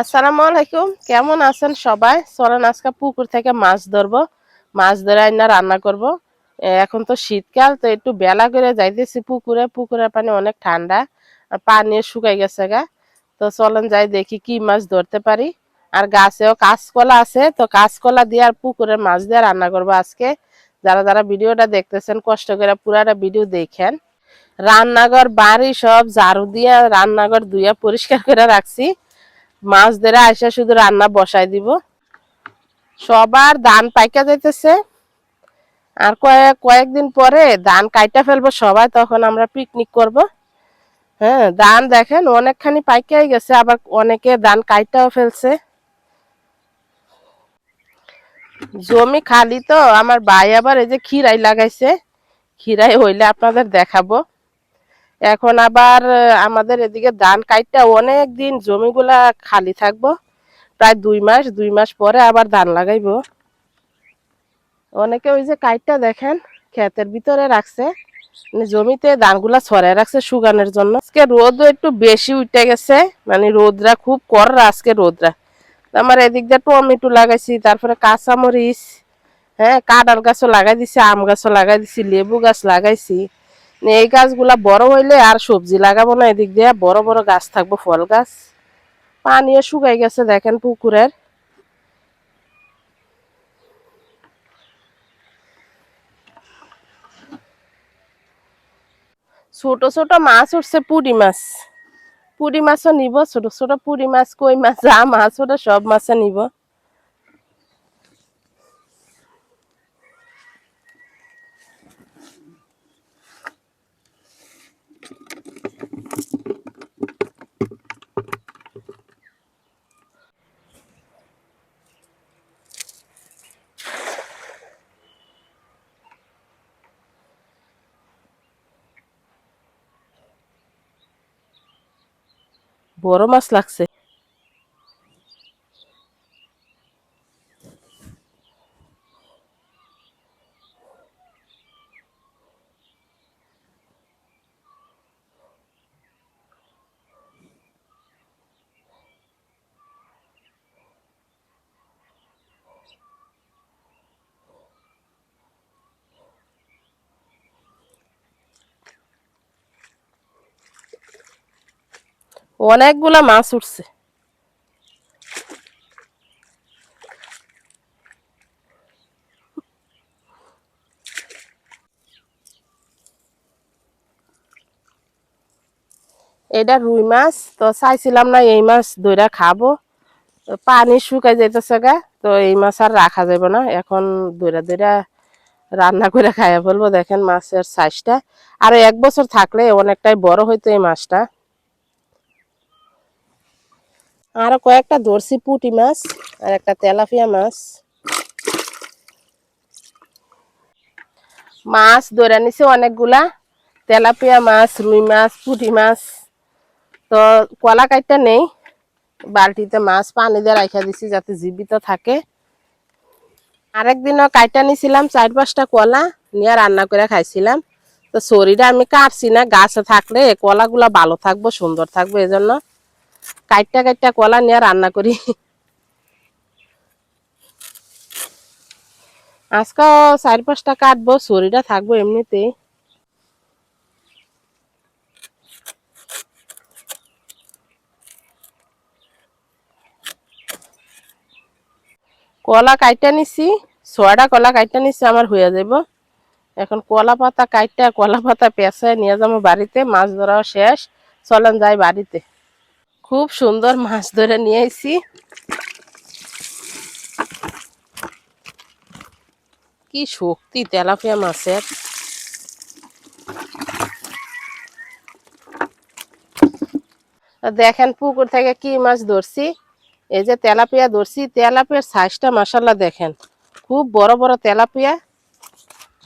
আসসালামু আলাইকুম। কেমন আছেন সবাই? চলেন আজকে পুকুর থেকে মাছ ধরবো। মাছ ধরে আইনা রান্না করব। এখন তো শীতকাল, তো একটু বেলা করে যাইতেছি পুকুরে। পুকুরের পানি অনেক ঠান্ডা পানি শুকাই গেছে গা। তো চলেন যাই দেখি কি মাছ ধরতে পারি। আর গাছেও কাঁচকলা আছে, তো কাঁচকলা দিয়ে আর পুকুরের মাছ দিয়ে রান্না করব আজকে। যারা যারা ভিডিওটা দেখতেছেন, কষ্ট করে পুরাটা ভিডিও দেখেন। রান্নাঘর, বাড়ি সব ঝাড়ু দিয়ে রান্নাঘর ধুইয়া পরিষ্কার করে রাখছি। মাছ ধরে আসে শুধু রান্না বসাই দিব। সবার ধান পাইকা যাইতেছে। আর কয়েক কয়েকদিন পরে ধান কাইটা ফেলব সবাই, তখন আমরা পিকনিক করব। হ্যাঁ ধান দেখেন অনেকখানি পাইকাই গেছে, আবার অনেকে ধান কাইটাও ফেলছে। জমি খালি তো, আমার ভাই আবার এই যে খিরাই লাগাইছে। খিরাই হইলে আপনাদের দেখাবো। এখন আবার আমাদের এদিকে ধান কাইটটা অনেক দিন জমিগুলা খালি থাকব। প্রায় দুই মাস দুই মাস পরে আবার ধান লাগাইবো। অনেকে ওই যে কাইটটা দেখেন, ক্ষেতের ভিতরে রাখছে। মানে জমিতে ধানগুলা ছড়ায় রাখছে শুকানোর জন্য। আজকে রোদও একটু বেশি উঠে গেছে। মানে রোদরা খুব কর আজকে রোদরা। আমার এদিক দিয়ে টমেটো লাগাইছি, তারপরে কাঁচামরিচ হ্যাঁ কাঁঠাল গাছও লাগাই দিছি, আম গাছও লাগাই দিছি, লেবু গাছ লাগাইছি। এই গাছগুলা বড় হইলে আর সবজি লাগাবো না, এদিক দিয়ে বড় বড় গাছ থাকব, ফল গাছ। পানিও শুকাই গেছে, দেখেন পুকুরের। ছোট ছোট মাছ উঠছে পুরি মাছ। পুরি মাছও নিব, ছোট ছোট পুরি মাছ, কই মাছ, যা মাছ, ওটা সব মাছে নিব। বড় মাছ লাগছে। অনেকগুলা মাছ উঠছে। এটা রুই মাছ, তো চাইছিলাম না এই মাছ ধইরা খাব। পানি শুকাই যাইতেছে গা, তো এই মাছ আর রাখা যাবে না। এখন ধইরা ধইরা রান্না করে খাইয়া ফেলব, দেখেন মাছের সাইজটা আর এক বছর থাকলে অনেকটাই বড় হইতো এই মাছটা। আরও কয়েকটা ধরছি পুঁটি মাছ আর একটা তেলাপিয়া মাছ। মাছ ধরে নিছে অনেকগুলা। তেলাপিয়া মাছ, রুই মাছ, পুঁটি মাছ। তো কলা কাইটটা নেই। বালতিতে মাছ পানি দিয়ে রাখা দিছি যাতে জীবিত থাকে। আরেকদিনও কাইটা নিছিলাম, চার পাঁচটা কলা নিয়ে রান্না করে খাইছিলাম। তো শরীরে আমি কাটছি না, গাছে থাকলে কলাগুলা ভালো থাকব, সুন্দর থাকব, এজন্য কাইটটা কাইটটা কলা নিয়ে রান্না করি। আজকে চার পাঁচটা কাটবো শরীরটা থাকব এমনিতে। কলা কাইটা নিছি ছয়টা কলা কাইটা নিছি, আমার হয়ে যাব এখন কলা পাতা কাইটা কলা পাতা পেঁচায় নিয়ে যাব বাড়িতে, মাছ ধরাও শেষ, চলেন যাই বাড়িতে। খুব সুন্দর মাছ ধরে নিয়ে আইছি। কি শক্তি, তেলাপিয়া মাছের। দেখেন পুকুর থেকে কি মাছ ধরছি। এই যে তেলাপিয়া ধরছি, তেলাপিয়ার সাইজটা মাসাল্লাহ দেখেন। খুব বড় বড় তেলাপিয়া।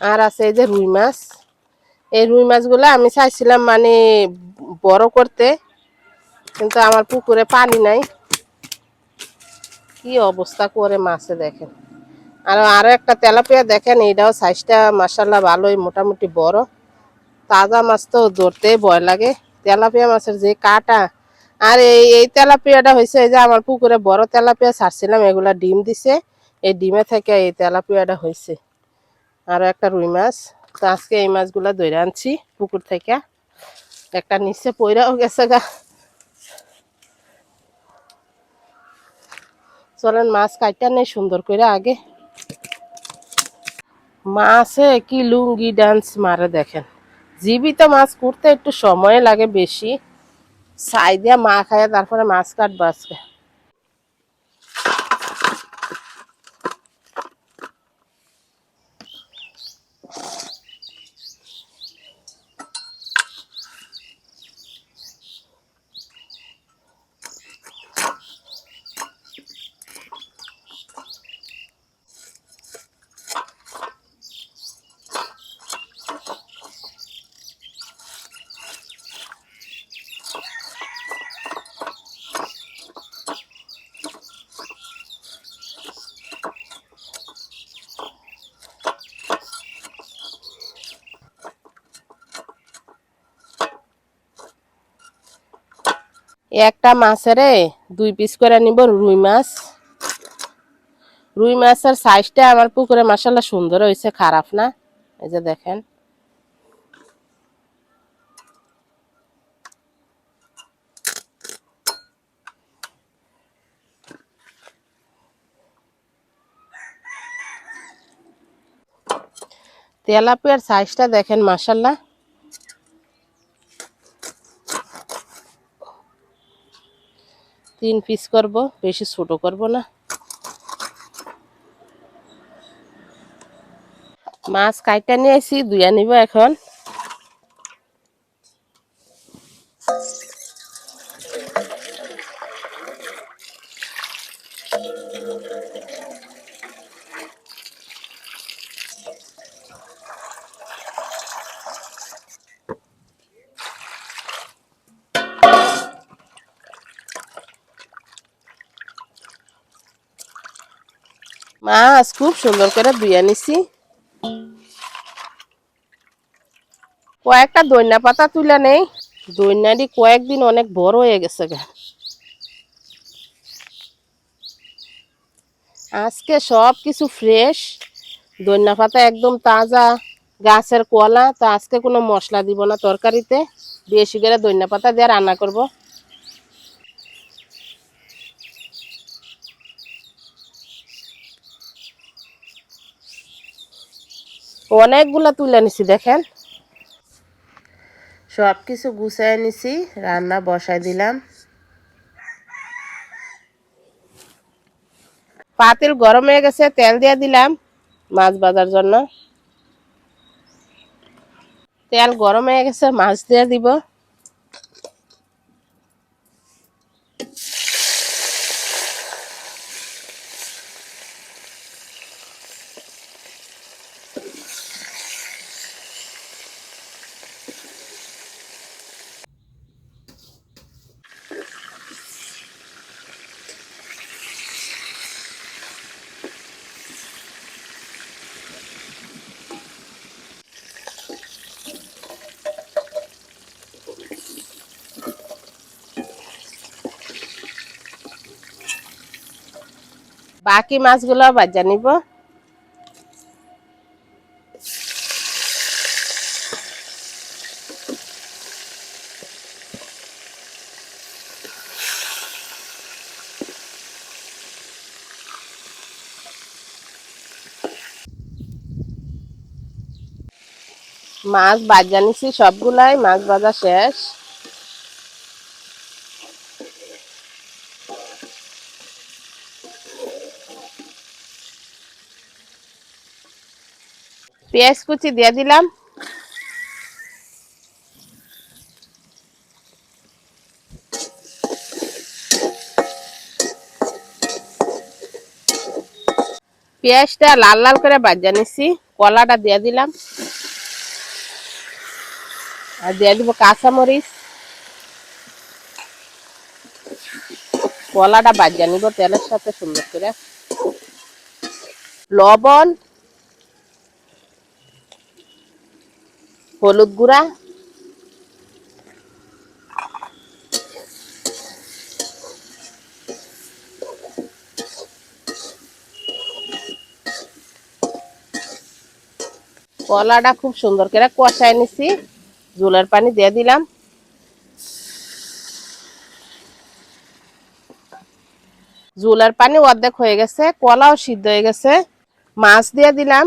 আর আছে এই যে রুই মাছ। এই রুই মাছগুলো আমি চাইছিলাম মানে বড় করতে। কিন্তু আমার পুকুরে পানি নাই। কি অবস্থা করে মাছে দেখেন। আর আরও একটা তেলাপিয়া দেখেন এইটাও সাইজটা মাসাল্লাহ ভালোই, মোটামুটি বড়। তাজা মাছ তো ধরতেই ভয় লাগে। তেলাপিয়া মাছের যে কাটা। আর এই এই তেলাপিয়াটা হয়েছে এই যে আমার পুকুরে বড় তেলাপিয়া ছাড়ছিলাম, এগুলা ডিম দিছে। এই ডিমে থেকে এই তেলাপিয়াটা হয়েছে আর একটা রুই মাছ। তো আজকে এই মাছগুলা ধরে আনছি পুকুর থেকে। একটা নিচে পইরাও গেছে গা। চলেন মাছ কাটটা নেই, সুন্দর করে আগে। মাছে কি লুঙ্গি ডান্স মারে দেখেন। জীবিত মাছ করতে একটু সময় লাগে বেশি। সাই দিয়া মা খায় তারপরে মাছ কাটবো আজকে। একটা মাছেরে দুই পিস করে নিব রুই মাছ। রুই মাছের সাইজটা আমার পুকুরে মাসাল্লাহ সুন্দর হয়েছে খারাপ না। এই যে দেখেন। তেলাপিয়ার সাইজটা দেখেন মাসাল্লাহ তিন পিস করব বেশি ছোট করব না। মাছ কাইটা নিয়ে আসি ধুয়া নিব এখন। মাছ, খুব সুন্দর করে ধুয়া নিছি। কয়েকটা দইনা পাতা তুলে নেই। দইনাটি কয়েকদিন অনেক বড় হয়ে গেছে আজকে সব কিছু ফ্রেশ। দইনা পাতা একদম তাজা। গাছের কলা, তো আজকে কোনো মশলা দিব না তরকারিতে। বেশি করে দইনা পাতা দিয়ে রান্না করব। অনেকগুলা তুলে নিছি দেখেন। সব কিছু গুছাই নিছি রান্না বসাই দিলাম। পাতিল গরম হয়ে গেছে তেল দিয়ে দিলাম মাছ বাজার জন্য। তেল গরম হয়ে গেছে মাছ দিয়ে দিব। বাকি মাছগুলো ভাজা নিব মাছ ভাজা নিছি সবগুলাই মাছ বাজা শেষ। পেঁয়াজ কুচি দিয়ে দিলাম। পেঁয়াজটা লাল লাল করে ভাজা নিছি, কলাটা দিয়ে দিলাম। আর দিয়ে দিব কাঁচামরিচ। কলাটা ভাজা নিব, তেলের সাথে সুন্দর করে। লবণ হলুদ গুঁড়া, কলাটা খুব সুন্দর করে কষায় নিছি। জুলার পানি দিয়ে দিলাম। জুলার পানি অর্ধেক হয়ে গেছে, কলাও সিদ্ধ হয়ে গেছে। মাছ দিয়ে দিলাম।